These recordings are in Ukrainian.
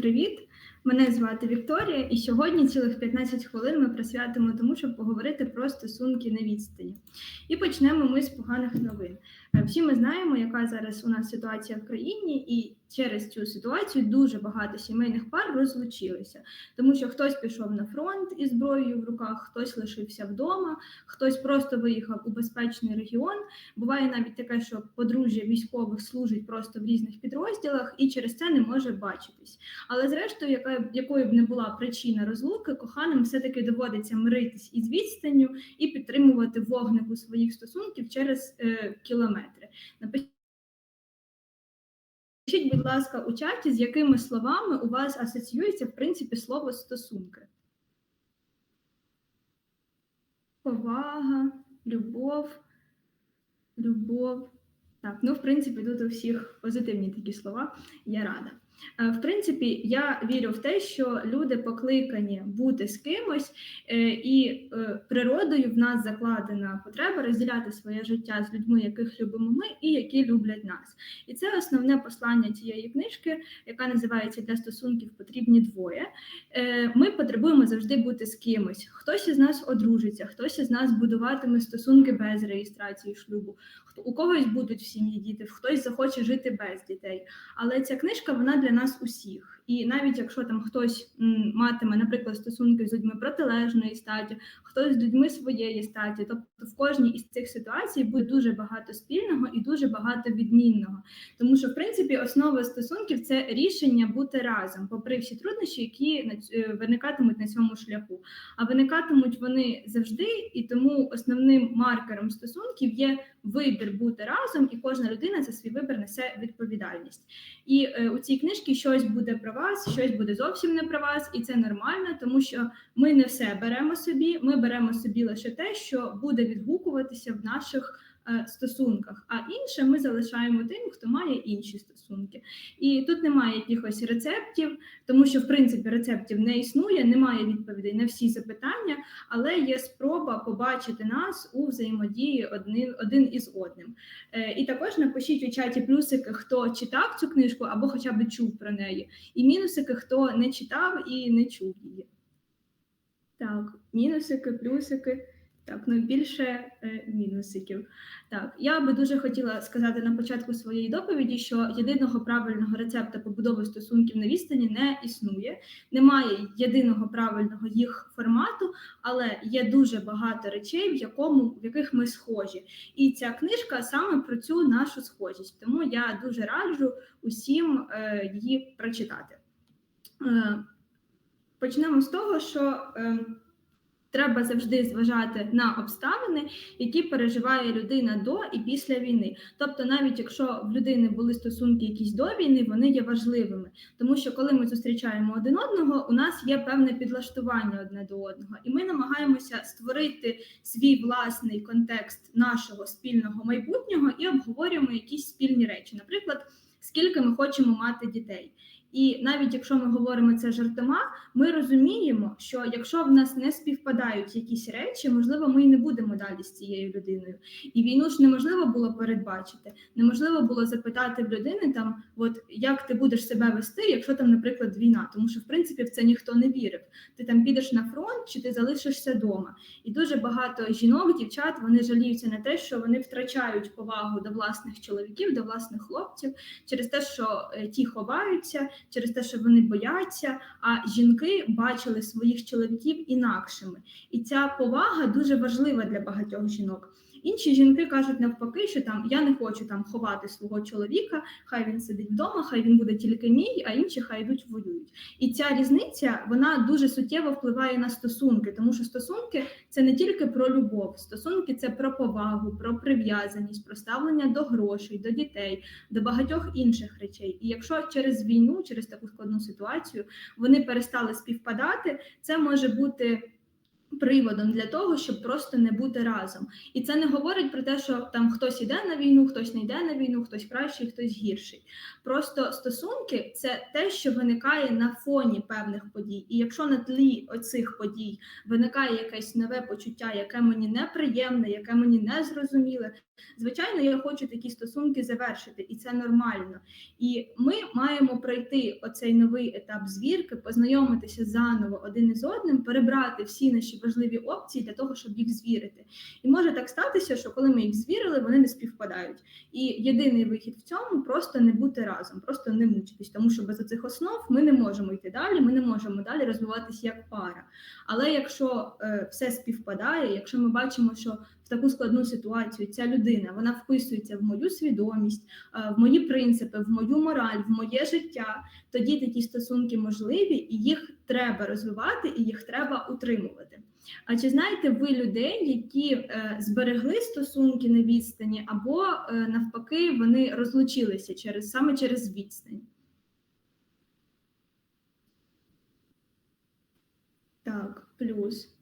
привіт! Мене звати Вікторія, і сьогодні цілих 15 хвилин ми присвятимо тому, щоб поговорити про стосунки на відстані. І почнемо ми з поганих новин. Е, Всі ми знаємо, яка зараз у нас ситуація в країні, і через цю ситуацію дуже багато сімейних пар розлучилися, тому що хтось пішов на фронт із зброєю в руках, хтось лишився вдома, хтось просто виїхав у безпечний регіон. Буває навіть таке, що подружжя військових служить просто в різних підрозділах і через це не може бачитись. Але зрештою, яка якою б не була причина розлуки, коханим все-таки доводиться миритись із відстанню і підтримувати вогник у своїх стосунків через е, кілометри. Напишіть, будь ласка, у чаті, з якими словами у вас асоціюється в принципі слово стосунки. Повага, любов, любов. Так, ну в принципі, тут у всіх позитивні такі слова. Я рада. Е, В принципі, я вірю в те, що люди покликані бути з кимось, е, і е, природою в нас закладена потреба розділяти своє життя з людьми, яких любимо ми і які люблять нас. І це основне послання цієї книжки, яка називається Для стосунків потрібні двоє. Ми потребуємо завжди бути з кимось. Хтось із нас одружиться, хтось із нас будуватиме стосунки без реєстрації шлюбу. У когось будуть в сім'ї діти, хтось захоче жити без дітей. Але ця книжка вона для нас усіх. І навіть якщо там хтось матиме, наприклад, стосунки з людьми протилежної статі, хтось з людьми своєї статі, тобто в кожній із цих ситуацій буде дуже багато спільного і дуже багато відмінного. Тому що, в принципі, основа стосунків це рішення бути разом, попри всі труднощі, які на е, виникатимуть на цьому шляху. А виникатимуть вони завжди, і тому основним маркером стосунків є вибір бути разом, і кожна людина за свій вибір несе відповідальність. І е, у цій книжці щось буде про вас, щось буде зовсім не про вас, і це нормально, тому що ми не все беремо собі. Ми беремо собі лише те, що буде відгукуватися в наших стосунках, а інше ми залишаємо тим, хто має інші стосунки. І тут немає якихось рецептів, тому що в принципі рецептів не існує, немає відповідей на всі запитання, але є спроба побачити нас у взаємодії один, один із одним. Е, І також напишіть у чаті плюсики, хто читав цю книжку або хоча б чув про неї, і мінусики, хто не читав і не чув її. Так, мінусики, плюсики. Так, ну більше е, мінусиків. Так, я би дуже хотіла сказати на початку своєї доповіді, що єдиного правильного рецепту побудови стосунків на відстані не існує. Немає єдиного правильного їх формату, але є дуже багато речей, в якому в яких ми схожі. І ця книжка саме про цю нашу схожість. Тому я дуже раджу усім е, її прочитати. Е, почнемо з того, що е, треба завжди зважати на обставини, які переживає людина до і після війни. Тобто, навіть якщо в людини були стосунки якісь до війни, вони є важливими, тому що коли ми зустрічаємо один одного, у нас є певне підлаштування одне до одного, і ми намагаємося створити свій власний контекст нашого спільного майбутнього і обговорюємо якісь спільні речі, наприклад, скільки ми хочемо мати дітей. І навіть якщо ми говоримо це жартома, ми розуміємо, що якщо в нас не співпадають якісь речі, можливо, ми і не будемо далі з цією людиною. І війну ж неможливо було передбачити. Неможливо було запитати в людини там, от як ти будеш себе вести, якщо там, наприклад, війна, тому що в принципі в це ніхто не вірив. Ти там підеш на фронт чи ти залишишся вдома. І дуже багато жінок, дівчат вони жаліються на те, що вони втрачають повагу до власних чоловіків, до власних хлопців через те, що е, ті ховаються, через те, що вони бояться. А жінки бачили своїх чоловіків інакшими, і ця повага дуже важлива для багатьох жінок. Інші жінки кажуть навпаки, що там я не хочу там ховати свого чоловіка, хай він сидить вдома, хай він буде тільки мій, а інші хай йдуть воюють. І ця різниця вона дуже суттєво впливає на стосунки, тому що стосунки це не тільки про любов, стосунки це про повагу, про прив'язаність, про ставлення до грошей, до дітей, до багатьох інших речей. І якщо через війну, через таку складну ситуацію вони перестали співпадати, це може бути приводом для того, щоб просто не бути разом. І це не говорить про те, що там хтось іде на війну, хтось не йде на війну, хтось кращий, хтось гірший. Просто стосунки це те, що виникає на фоні певних подій. І якщо на тлі оцих подій виникає якесь нове почуття, яке мені неприємне, яке мені не зрозуміле, звичайно, я хочу такі стосунки завершити, і це нормально. І ми маємо пройти оцей новий етап звірки, познайомитися заново один із одним, перебрати всі наші важливі опції для того, щоб їх звірити. І може так статися, що коли ми їх звірили, вони не співпадають. І єдиний вихід в цьому просто не бути разом, просто не мучитись, тому що без цих основ ми не можемо йти далі, ми не можемо далі розвиватися як пара. Але якщо е, все співпадає, якщо ми бачимо, що таку складну ситуацію ця людина вона вписується в мою свідомість, в мої принципи, в мою мораль, в моє життя, тоді такі стосунки можливі, і їх треба розвивати, і їх треба утримувати. А чи знаєте ви людей, які е, зберегли стосунки на відстані, або е, навпаки вони розлучилися через саме через відстань? Так, плюс.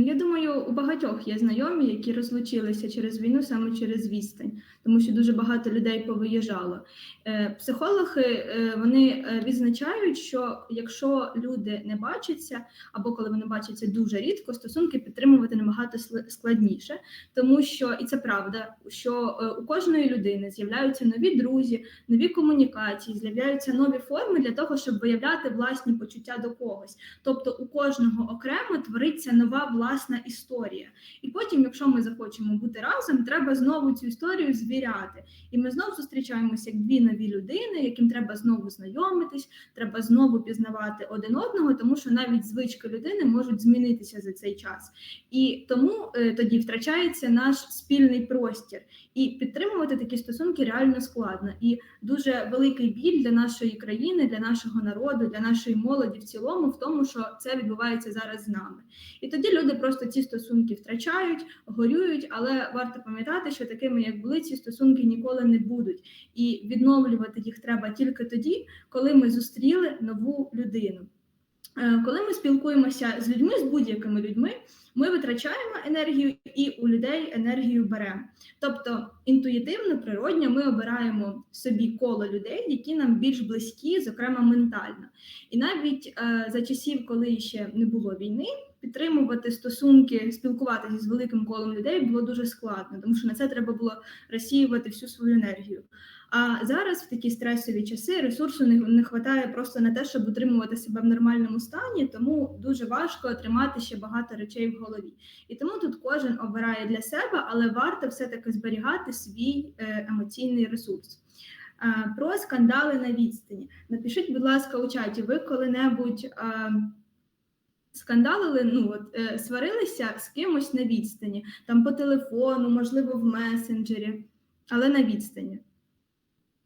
Ну, я думаю, у багатьох є знайомі, які розлучилися через війну саме через відстань, тому що дуже багато людей повиїжджало. Е, Психологи е, вони е, відзначають, що якщо люди не бачаться, або коли вони бачаться дуже рідко, стосунки підтримувати набагато складніше, тому що і це правда, що у кожної людини з'являються нові друзі, нові комунікації, з'являються нові форми для того, щоб виявляти власні почуття до когось. Тобто у кожного окремо твориться нова власна історія. І потім, якщо ми захочемо бути разом, треба знову цю історію звіряти. І ми знову зустрічаємося як дві нові людини, яким треба знову знайомитись, треба знову пізнавати один одного, тому що навіть звички людини можуть змінитися за цей час. І тому е, тоді втрачається наш спільний простір. І підтримувати такі стосунки реально складно. І дуже великий біль для нашої країни, для нашого народу, для нашої молоді в цілому, в тому, що це відбувається зараз з нами. І тоді люди просто ці стосунки втрачають, горюють, але варто пам'ятати, що такими, як були, ці стосунки ніколи не будуть. І відновлювати їх треба тільки тоді, коли ми зустріли нову людину. Е, Коли ми спілкуємося з людьми, з будь-якими людьми, ми витрачаємо енергію і у людей енергію беремо. Тобто інтуїтивно, природньо ми обираємо собі коло людей, які нам більш близькі, зокрема ментально. І навіть е, за часів, коли ще не було війни, підтримувати стосунки, спілкуватися з великим колом людей було дуже складно, тому що на це треба було розсіювати всю свою енергію. А зараз в такі стресові часи ресурсу не, не вистачає просто на те, щоб утримувати себе в нормальному стані, тому дуже важко тримати ще багато речей в голові. І тому тут кожен обирає для себе, але варто все-таки зберігати свій е, емоційний ресурс. Е, Про скандали на відстані. Напишіть, будь ласка, у чаті, ви коли-небудь е, скандалили, ну от е, сварилися з кимось на відстані, там по телефону, можливо, в месенджері, але на відстані.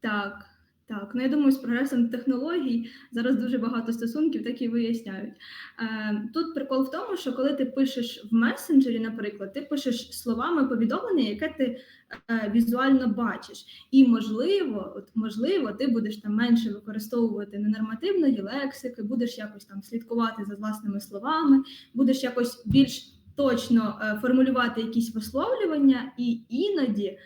Так, так. Ну я думаю, з прогресом технологій зараз дуже багато стосунків так і виясняють. Е, тут прикол в тому, що коли ти пишеш в месенджері, наприклад, ти пишеш словами повідомлення, яке ти е, візуально бачиш. І можливо, от можливо, ти будеш там менше використовувати ненормативної лексики, будеш якось там слідкувати за власними словами, будеш якось більш точно е, формулювати якісь висловлювання, і іноді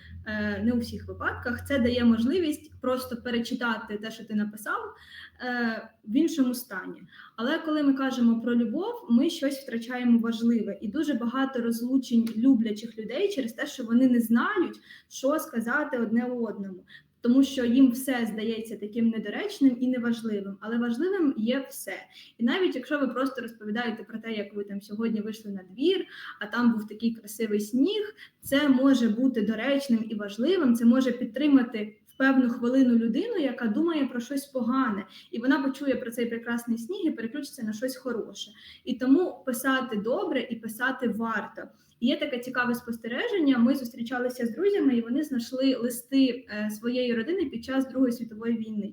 не у всіх випадках це дає можливість просто перечитати те, що ти написав е, в іншому стані. Але коли ми кажемо про любов, ми щось втрачаємо важливе, і дуже багато розлучень люблячих людей через те, що вони не знають, що сказати одне одному. Тому що їм все здається таким недоречним і неважливим, але важливим є все. І навіть якщо ви просто розповідаєте про те, як ви там сьогодні вийшли на двір, а там був такий красивий сніг, це може бути доречним і важливим, це може підтримати певну хвилину людину, яка думає про щось погане, і вона почує про цей прекрасний сніг і переключиться на щось хороше. І тому писати добре і писати варто. Є таке цікаве спостереження. Ми зустрічалися з друзями, і вони знайшли листи е, своєї родини під час Другої світової війни.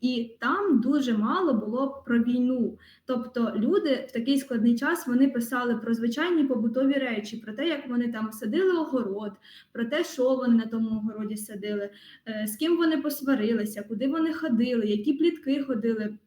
І там дуже мало було про війну. Тобто люди в такий складний час вони писали про звичайні побутові речі, про те, як вони там садили огород, про те, що вони на тому огороді садили, е, з ким вони посварилися, куди вони ходили, які плітки ходили.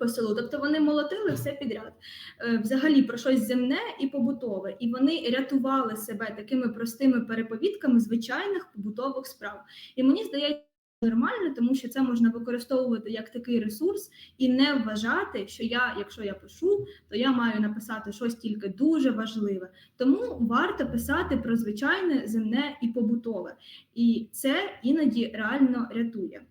По селу. Тобто вони молотили все підряд, е, взагалі про щось земне і побутове, і вони рятували себе такими простими переповідками звичайних побутових справ. І мені здається. Нормально, тому що це можна використовувати як такий ресурс і не вважати, що я, якщо я пишу, то я маю написати щось тільки дуже важливе. Тому варто писати про звичайне земне і побутове, і це іноді реально рятує.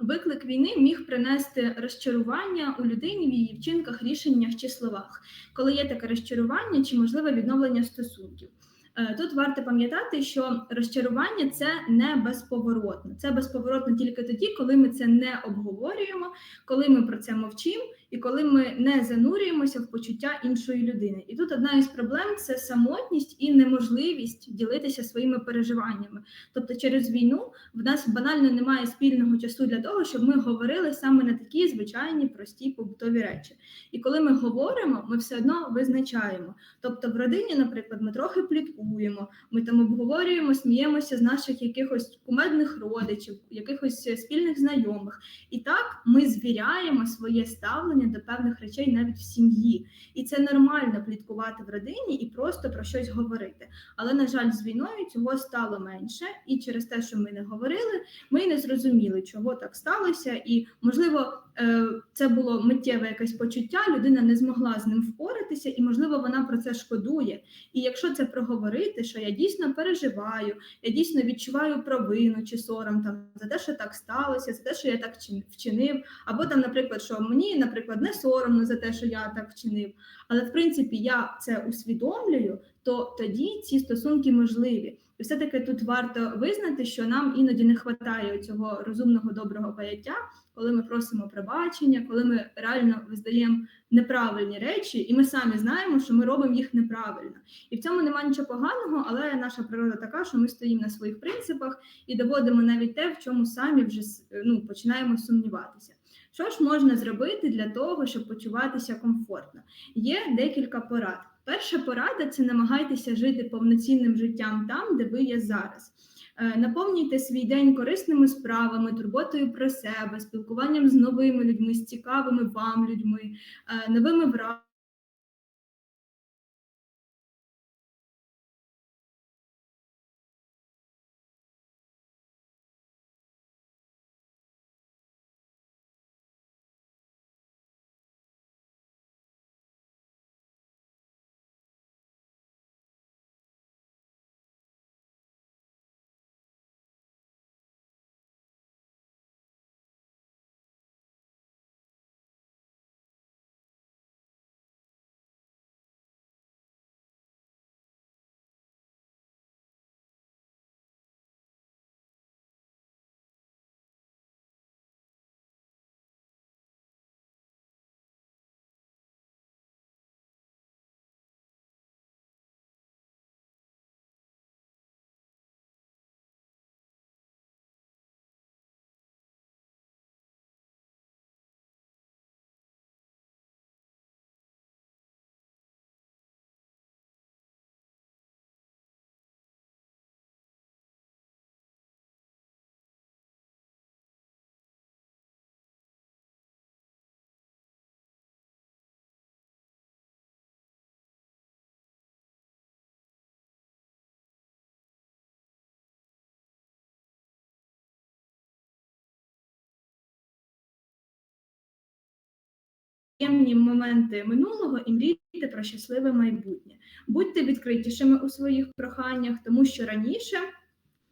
Виклик війни міг принести розчарування у людині в її вчинках, рішеннях чи словах, коли є таке розчарування чи можливе відновлення стосунків. Е, тут варто пам'ятати, що розчарування це не безповоротно. Це безповоротно тільки тоді, коли ми це не обговорюємо, коли ми про це мовчимо і коли ми не занурюємося в почуття іншої людини. І тут одна із проблем це самотність і неможливість ділитися своїми переживаннями. Тобто, через війну в нас банально немає спільного часу для того, щоб ми говорили саме на такі звичайні прості побутові речі. І коли ми говоримо, ми все одно визначаємо. Тобто, в родині, наприклад, ми трохи пліткуємо, ми там обговорюємо, сміємося з наших якихось кумедних родичів, якихось спільних знайомих. І так ми звіряємо своє ставлення ставлення до певних речей навіть в сім'ї. І це нормально пліткувати в родині і просто про щось говорити. Але, на жаль, з війною цього стало менше, і через те, що ми не говорили, ми не зрозуміли, чого так сталося, і можливо. Е, це було миттєве якесь почуття, людина не змогла з ним впоратися, і, можливо, вона про це шкодує. І якщо це проговорити, що я дійсно переживаю, я дійсно відчуваю провину чи сором там за те, що так сталося, за те, що я так вчинив, або там, наприклад, що мені, наприклад, не соромно за те, що я так вчинив, але в принципі я це усвідомлюю, то тоді ці стосунки можливі. І все-таки тут варто визнати, що нам іноді не вистачає цього розумного доброго поняття, коли ми просимо пробачення, коли ми реально визнаємо неправильні речі, і ми самі знаємо, що ми робимо їх неправильно. І в цьому немає нічого поганого, але наша природа така, що ми стоїмо на своїх принципах і доводимо навіть те, в чому самі вже ну, починаємо сумніватися. Що ж можна зробити для того, щоб почуватися комфортно? Є декілька порад. Перша порада це намагайтеся жити повноцінним життям там, де ви є зараз. Е, наповнюйте свій день корисними справами, турботою про себе, спілкуванням з новими людьми, з цікавими вам людьми, е, новими враженнями. Приємні моменти минулого і мрійте про щасливе майбутнє. Будьте відкритішими у своїх проханнях, тому що раніше.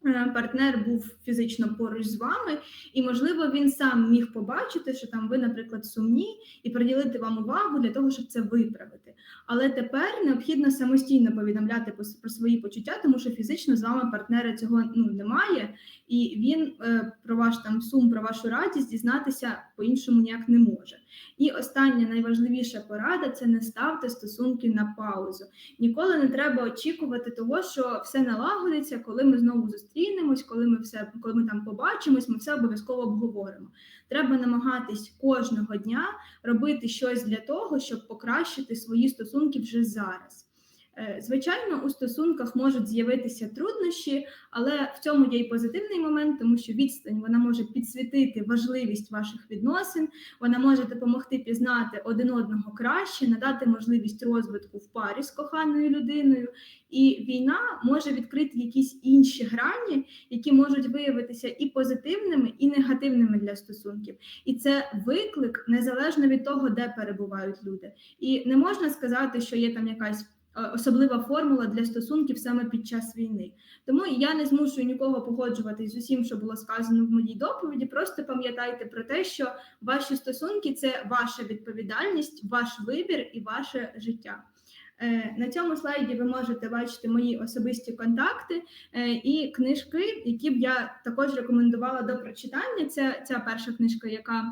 Е, партнер був фізично поруч з вами, і, можливо, він сам міг побачити, що там ви, наприклад, сумні, і приділити вам увагу для того, щоб це виправити. Але тепер необхідно самостійно повідомляти про свої почуття, тому що фізично з вами партнера цього ну немає, і він е, про ваш там сум, про вашу радість дізнатися по-іншому ніяк не може. І остання найважливіша порада це не ставте стосунки на паузу. Ніколи не треба очікувати того, що все налагодиться, коли ми знову зустрінемось, коли ми все, коли ми там побачимось, ми все обов'язково обговоримо. Треба намагатись кожного дня робити щось для того, щоб покращити свої стосунки вже зараз. Е, Звичайно, у стосунках можуть з'явитися труднощі, але в цьому є і позитивний момент, тому що відстань вона може підсвітити важливість ваших відносин, вона може допомогти пізнати один одного краще, надати можливість розвитку в парі з коханою людиною. І війна може відкрити якісь інші грані, які можуть виявитися і позитивними, і негативними для стосунків. І це виклик незалежно від того, де перебувають люди. І не можна сказати, що є там якась особлива формула для стосунків саме під час війни. Тому я не змушую нікого погоджуватись з усім, що було сказано в моїй доповіді. Просто пам'ятайте про те, що ваші стосунки це ваша відповідальність, ваш вибір і ваше життя. Е, На цьому слайді ви можете бачити мої особисті контакти е, і книжки, які б я також рекомендувала до прочитання. Це ця перша книжка, яка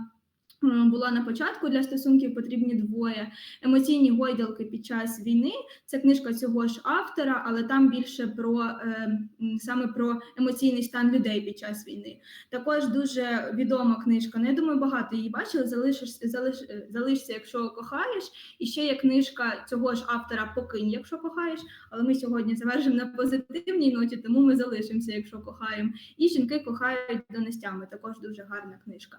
була на початку для стосунків потрібні двоє. Емоційні гойдалки під час війни. Це книжка цього ж автора, але там більше про е, саме про емоційний стан людей під час війни. Також дуже відома книжка. Ну, я думаю, багато її бачили. Залишиш, залиш, е, залишся, якщо кохаєш. І ще є книжка цього ж автора Покинь, якщо кохаєш. Але ми сьогодні завершимо на позитивній ноті, тому ми залишимося, якщо кохаємо. І жінки кохають донестями. Також дуже гарна книжка.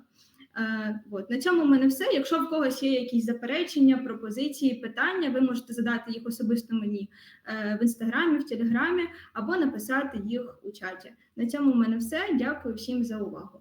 Е, от. На цьому в мене все. Якщо в когось є якісь заперечення, пропозиції, питання, ви можете задати їх особисто мені е, в інстаграмі, в телеграмі або написати їх у чаті. На цьому в мене все. Дякую всім за увагу.